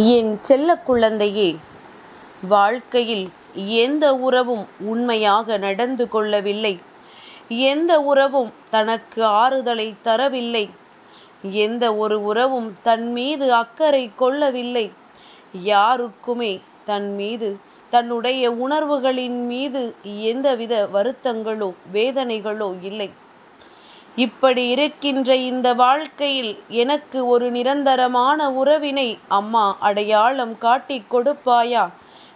என் செல்ல குழந்தையே வாழ்க்கையில் எந்த உறவும் உண்மையாக நடந்து கொள்ளவில்லை. எந்த உறவும் தனக்கு ஆறுதலை தரவில்லை. எந்த ஒரு உறவும் தன் மீது அக்கறை கொள்ளவில்லை. யாருக்குமே தன் மீது தன்னுடைய உணர்வுகளின் மீது எந்தவித வருத்தங்களோ வேதனைகளோ இல்லை. இப்படி இருக்கின்ற இந்த வாழ்க்கையில் எனக்கு ஒரு நிரந்தரமான உறவினை அம்மா அடையாளம் காட்டிக் கொடுப்பாயா?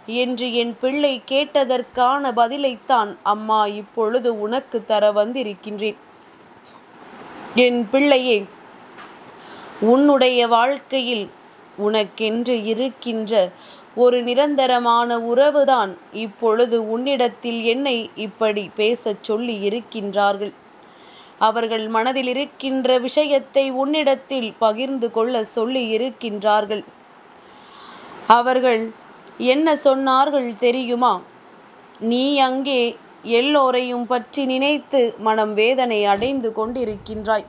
என்று என் பிள்ளை கேட்டதற்கான பதிலைத்தான் அம்மா இப்பொழுது உனக்கு தர வந்திருக்கின்றேன். என் பிள்ளையே உன்னுடைய வாழ்க்கையில் உனக்கென்று இருக்கின்ற ஒரு நிரந்தரமான உறவுதான் இப்பொழுது உன்னிடத்தில் என்னை இப்படி பேசச் சொல்லி இருக்கின்றார்கள். அவர்கள் மனதில் இருக்கின்ற விஷயத்தை உன்னிடத்தில் பகிர்ந்து கொள்ள சொல்லி இருக்கின்றார்கள். அவர்கள் என்ன சொன்னார்கள் தெரியுமா? நீ அங்கே எல்லோரையும் பற்றி நினைத்து மனம் வேதனை அடைந்து கொண்டிருக்கின்றாய்.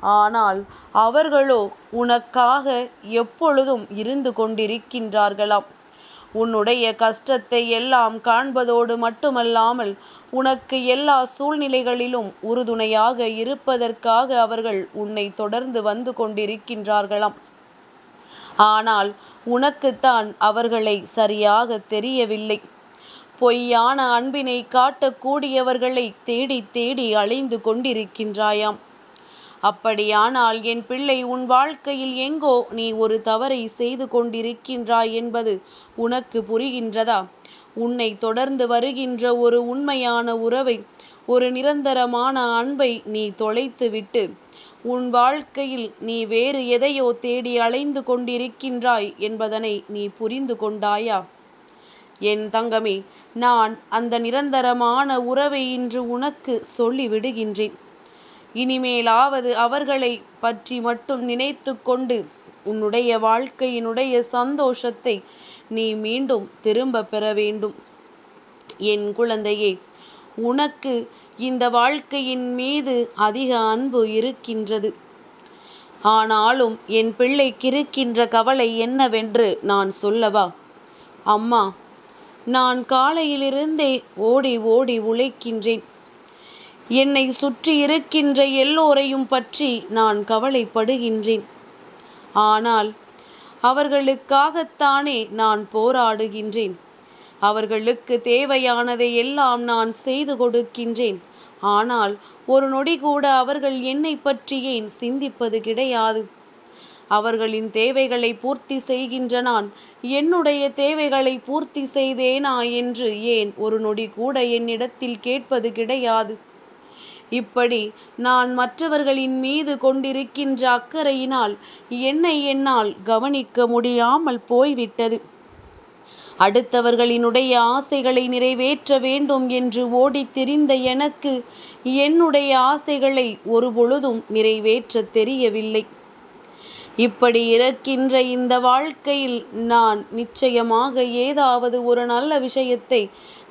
ஆனால் அவர்களோ உனக்காக எப்பொழுதும் இருந்து கொண்டிருக்கின்றார்களாம். உன்னுடைய கஷ்டத்தை எல்லாம் காண்பதோடு மட்டுமல்லாமல் உனக்கு எல்லா சூழ்நிலைகளிலும் உறுதுணையாக இருப்பதற்காக அவர்கள் உன்னை தொடர்ந்து வந்து கொண்டிருக்கின்றார்களாம். ஆனால் உனக்குத்தான் அவர்களை சரியாக தெரியவில்லை. பொய்யான அன்பினை காட்டக்கூடியவர்களை தேடி தேடி அழிந்து கொண்டிருக்கின்றாயாம். அப்படியானால் என் பிள்ளை உன் வாழ்க்கையில் எங்கோ நீ ஒரு தவறை செய்து கொண்டிருக்கின்றாய் என்பது உனக்கு புரிகின்றதா? உன்னை தொடர்ந்து வருகின்ற ஒரு உண்மையான உறவை ஒரு நிரந்தரமான அன்பை நீ தொலைத்துவிட்டு உன் வாழ்க்கையில் நீ வேறு எதையோ தேடி அலைந்து கொண்டிருக்கின்றாய் என்பதனை நீ புரிந்து கொண்டாயா? என் தங்கமே நான் அந்த நிரந்தரமான உறவை இன்று உனக்கு சொல்லிவிடுகின்றேன். இனிமேலாவது அவர்களை பற்றி மட்டும் நினைத்து கொண்டு உன்னுடைய வாழ்க்கையினுடைய சந்தோஷத்தை நீ மீண்டும் திரும்ப பெற வேண்டும். என் குழந்தையே உனக்கு இந்த வாழ்க்கையின் மீது அதிக அன்பு இருக்கின்றது. ஆனாலும் என் பிள்ளைக்கு இருக்கின்ற கவலை என்னவென்று நான் சொல்லவா? அம்மா நான் காலையிலிருந்தே ஓடி ஓடி உழைக்கின்றேன். என்னை சுற்றி இருக்கின்ற எல்லோரையும் பற்றி நான் கவலைப்படுகின்றேன். ஆனால் அவர்களுக்காகத்தானே நான் போராடுகின்றேன். அவர்களுக்கு தேவையானதை எல்லாம் நான் செய்து கொடுக்கின்றேன். ஆனால் ஒரு நொடி கூட அவர்கள் என்னை பற்றி ஏன் சிந்திப்பது கிடையாது? அவர்களின் தேவைகளை பூர்த்தி செய்கின்ற நான் என்னுடைய தேவைகளை பூர்த்தி செய்தேனா என்று ஏன் ஒரு நொடி கூட என்னிடத்தில் கேட்பது கிடையாது? இப்படி நான் மற்றவர்களின் மீது கொண்டிருக்கின்ற அக்கறையினால் என்னை என்னால் கவனிக்க முடியாமல் போய்விட்டது. அடுத்தவர்களினுடைய ஆசைகளை நிறைவேற்ற வேண்டும் என்று ஓடித் திரிந்த எனக்கு என்னுடைய ஆசைகளை ஒருபொழுதும் நிறைவேற்ற தெரியவில்லை. இப்படி இருக்கின்ற இந்த வாழ்க்கையில் நான் நிச்சயமாக ஏதாவது ஒரு நல்ல விஷயத்தை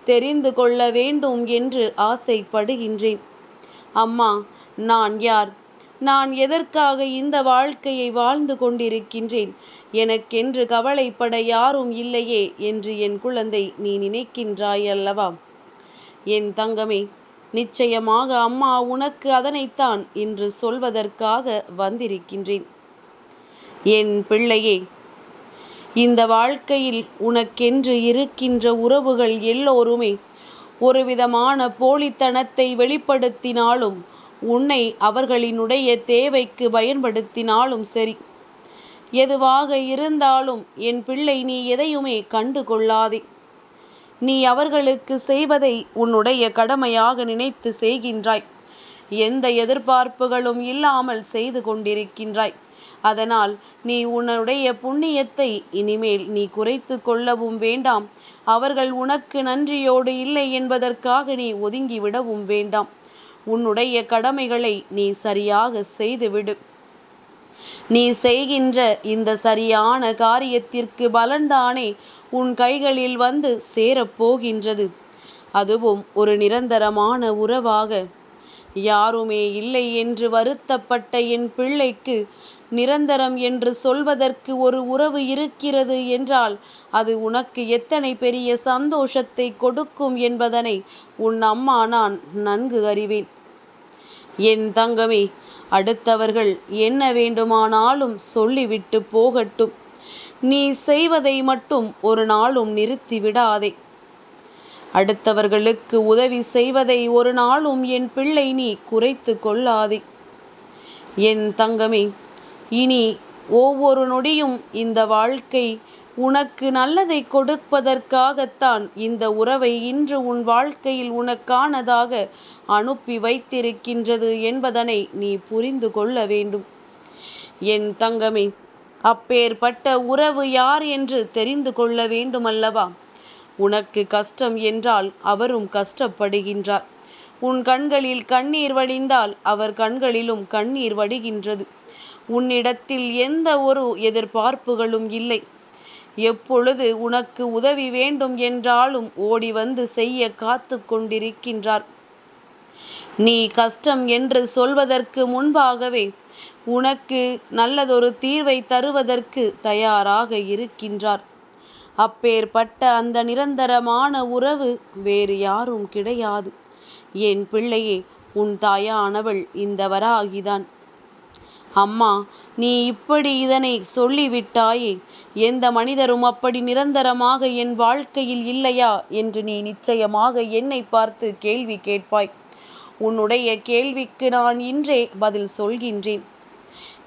தெரிந்து கொள்ள வேண்டும் என்று ஆசைப்படுகின்றேன். அம்மா நான் யார்? நான் எதற்காக இந்த வாழ்க்கையை வாழ்ந்து கொண்டிருக்கின்றேன்? எனக்கென்று கவலைப்பட யாரும் இல்லையே என்று என் குழந்தை நீ நினைக்கின்றாய் அல்லவா? என் தங்கமே நிச்சயமாக அம்மா உனக்கு அதனைத்தான் இன்று சொல்வதற்காக வந்திருக்கின்றேன். என் பிள்ளையே இந்த வாழ்க்கையில் உனக்கென்று இருக்கின்ற உறவுகள் எல்லோருமே ஒரு விதமான போலித்தனத்தை வெளிப்படுத்தினாலும் உன்னை அவர்களினுடைய தேவைக்கு பயன்படுத்தினாலும் சரி. எதுவாக இருந்தாலும் என் பிள்ளை நீ எதையுமே கண்டு கொள்ளாதே நீ அவர்களுக்கு செய்வதை உன்னுடைய கடமையாக நினைத்து செய்கின்றாய். எந்த எதிர்பார்ப்புகளும் இல்லாமல் செய்து கொண்டிருக்கின்றாய். அதனால் நீ உன்னுடைய புண்ணியத்தை இனிமேல் நீ குறைத்து கொள்ளவும் வேண்டாம். அவர்கள் உனக்கு நன்றியோடு இல்லை என்பதற்காக நீ ஒதுங்கிவிடவும் வேண்டாம். உன்னுடைய கடமைகளை நீ சரியாக செய்துவிடு. நீ செய்கின்ற இந்த சரியான காரியத்திற்கு பலன்தானே உன் கைகளில் வந்து சேரப்போகின்றது. அதுவும் ஒரு நிரந்தரமான உறவாக. யாருமே இல்லை என்று வருத்தப்பட்ட என் பிள்ளைக்கு நிரந்தரம் என்று சொல்வதற்கு ஒரு உறவு இருக்கிறது என்றால் அது உனக்கு எத்தனை பெரிய சந்தோஷத்தை கொடுக்கும் என்பதனை உன் அம்மா நான் நன்கு அறிவேன். என் தங்கமே அடுத்தவர்கள் என்ன வேண்டுமானாலும் சொல்லிவிட்டு போகட்டும். நீ செய்வதை மட்டும் ஒரு நாளும் நிறுத்தி விடாதே. அடுத்தவர்களுக்கு உதவி செய்வதை ஒரு நாளும் என் பிள்ளை நீ குறைத்து கொள்ளாதே. என் தங்கமே இனி ஒவ்வொரு நொடியும் இந்த வாழ்க்கை உனக்கு நல்லதை கொடுப்பதற்காகத்தான் இந்த உறவை இன்று உன் வாழ்க்கையில் உனக்கானதாக அனுப்பி வைத்திருக்கின்றது என்பதனை நீ புரிந்து கொள்ள வேண்டும். என் தங்கமே அப்பேற்பட்ட உறவு யார் என்று தெரிந்து கொள்ள வேண்டுமல்லவா? உனக்கு கஷ்டம் என்றால் அவரும் கஷ்டப்படுகின்றார். உன் கண்களில் கண்ணீர் வடிந்தால் அவர் கண்களிலும் கண்ணீர் வடிகின்றது. உன்னிடத்தில் எந்த ஒரு எதிர்பார்ப்புகளும் இல்லை. எப்பொழுது உனக்கு உதவி வேண்டும் என்றாலும் ஓடி வந்து செய்ய காத்து கொண்டிருக்கின்றார். நீ கஷ்டம் என்று சொல்வதற்கு முன்பாகவே உனக்கு நல்லதொரு தீர்வை தருவதற்கு தயாராக இருக்கின்றார். அப்பேற்பட்ட அந்த நிரந்தரமான உறவு வேறு யாரும் கிடையாது. என் பிள்ளையே உன் தாயானவள் இந்த வராகிதான். அம்மா நீ இப்படி இதனை சொல்லிவிட்டாயே எந்த மனிதரும் அப்படி நிரந்தரமாக என் வாழ்க்கையில் இல்லையா என்று நீ நிச்சயமாக என்னை பார்த்து கேள்வி கேட்பாய். உன்னுடைய கேள்விக்கு நான் இன்றே பதில் சொல்கின்றேன்.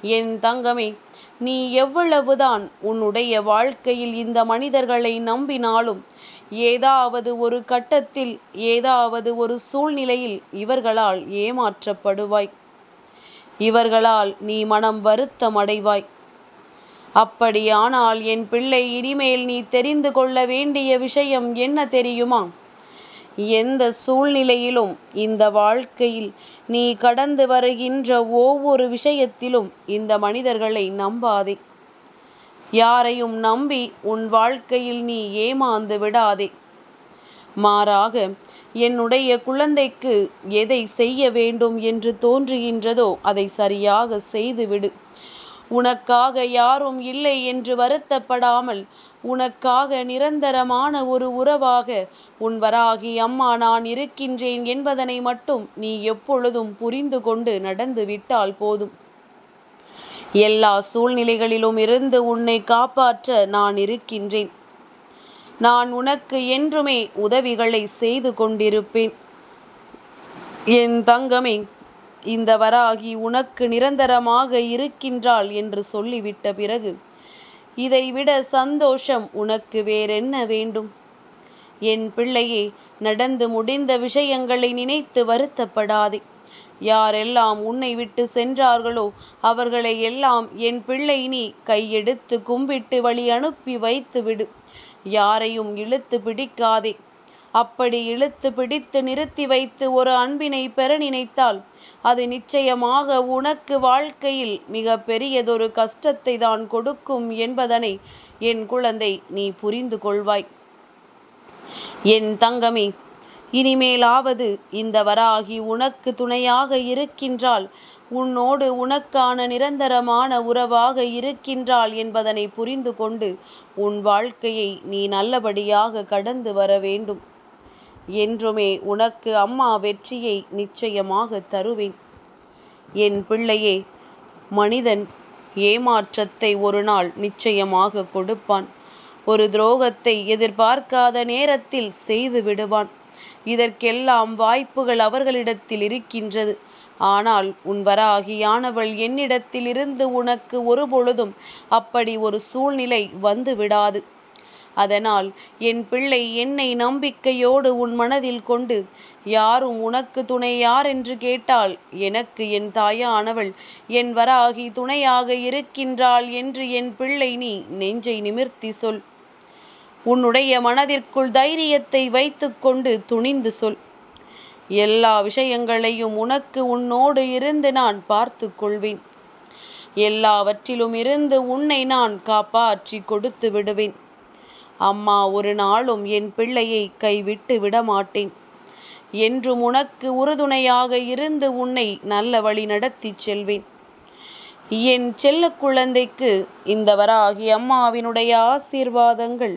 என் தங்கமே நீ எவ்வளவுதான் உன்னுடைய வாழ்க்கையில் இந்த மனிதர்களை நம்பினாலும் ஏதாவது ஒரு கட்டத்தில் ஏதாவது ஒரு சூழ்நிலையில் இவர்களால் ஏமாற்றப்படுவாய். இவர்களால் நீ மனம் வருத்தம் அடைவாய். அப்படியானால் என் பிள்ளை இனிமேல் நீ தெரிந்து கொள்ள வேண்டிய விஷயம் என்ன தெரியுமா? எந்த சூழ்நிலையிலும் இந்த வாழ்க்கையில் நீ கடந்து வருகின்ற ஒவ்வொரு விஷயத்திலும் இந்த மனிதர்களை நம்பாதே. யாரையும் நம்பி உன் வாழ்க்கையில் நீ ஏமாந்து விடாதே. மாறாக என்னுடைய குழந்தைக்கு எதை செய்ய வேண்டும் என்று தோன்றுகின்றதோ அதை சரியாக செய்துவிடு. உனக்காக யாரும் இல்லை என்று வருத்தப்படாமல் உனக்காக நிரந்தரமான ஒரு உறவாக உன் வராகி அம்மா நான் இருக்கின்றேன் என்பதனை மட்டும் நீ எப்பொழுதும் புரிந்து கொண்டு நடந்து விட்டால் போதும். எல்லா சூழ்நிலைகளிலும் இருந்து உன்னை காப்பாற்ற நான் இருக்கின்றேன். நான் உனக்கு என்றுமே உதவிகளை செய்து கொண்டிருப்பேன். என் தங்கமே இந்த வராகி உனக்கு நிரந்தரமாக இருக்கின்றாள் என்று சொல்லிவிட்ட பிறகு இதைவிட சந்தோஷம் உனக்கு வேறென்ன வேண்டும்? என் பிள்ளையே நடந்து முடிந்த விஷயங்களை நினைத்து வருத்தப்படாதே. யாரெல்லாம் உன்னை விட்டு சென்றார்களோ அவர்களை எல்லாம் என் பிள்ளை நீ கையெடுத்து கும்பிட்டு வழி அனுப்பி வைத்து விடு. யாரையும் இழுத்து பிடிக்காதே. அப்படி இழுத்து பிடித்து நிறுத்தி வைத்து ஒரு அன்பினை பெற நினைத்தால் அது நிச்சயமாக உனக்கு வாழ்க்கையில் மிக பெரியதொரு கஷ்டத்தை தான் கொடுக்கும் என்பதனை என் குழந்தை நீ புரிந்து கொள்வாய். என் தங்கமே இனிமேலாவது இந்த வராகி உனக்கு துணையாக இருக்கின்றால் உன்னோடு உனக்கான நிரந்தரமான உறவாக இருக்கின்றாள் என்பதனை புரிந்து கொண்டு உன் வாழ்க்கையை நீ நல்லபடியாக கடந்து வர வேண்டும். என்றுமே உனக்கு அம்மா வெற்றியை நிச்சயமாக தருவேன். என் பிள்ளையே மனிதன் ஏமாற்றத்தை ஒரு நாள் நிச்சயமாக கொடுப்பான். ஒரு துரோகத்தை எதிர்பார்க்காத நேரத்தில் செய்து விடுவான். இதற்கெல்லாம் வாய்ப்புகள் அவர்களிடத்தில் இருக்கின்றது. ஆனால் உன் வராகியானவள் என்னிடத்திலிருந்து உனக்கு ஒருபொழுதும் அப்படி ஒரு சூழ்நிலை வந்துவிடாது. அதனால் என் பிள்ளை என்னை நம்பிக்கையோடு உன் மனதில் கொண்டு யாரும் உனக்கு துணை யார் என்று கேட்டால் எனக்கு என் தாயானவள் என் வராகி துணையாக இருக்கின்றாள் என்று என் பிள்ளை நீ நெஞ்சை நிமிர்த்தி சொல். உன்னுடைய மனதிற்குள் தைரியத்தை வைத்துக்கொண்டு துணிந்து சொல். எல்லா விஷயங்களையும் உனக்கு உன்னோடு இருந்து நான் பார்த்து கொள்வேன். எல்லாவற்றிலும் இருந்து உன்னை நான் காப்பாற்றி கொடுத்து விடுவேன். அம்மா ஒரு நாளும் என் பிள்ளையை கைவிட்டு விடமாட்டேன் என்றும் உனக்கு உறுதுணையாக இருந்து உன்னை நல்ல வழி நடத்தி செல்வேன். என் செல்ல குழந்தைக்கு இந்த வராகி அம்மாவினுடைய ஆசீர்வாதங்கள்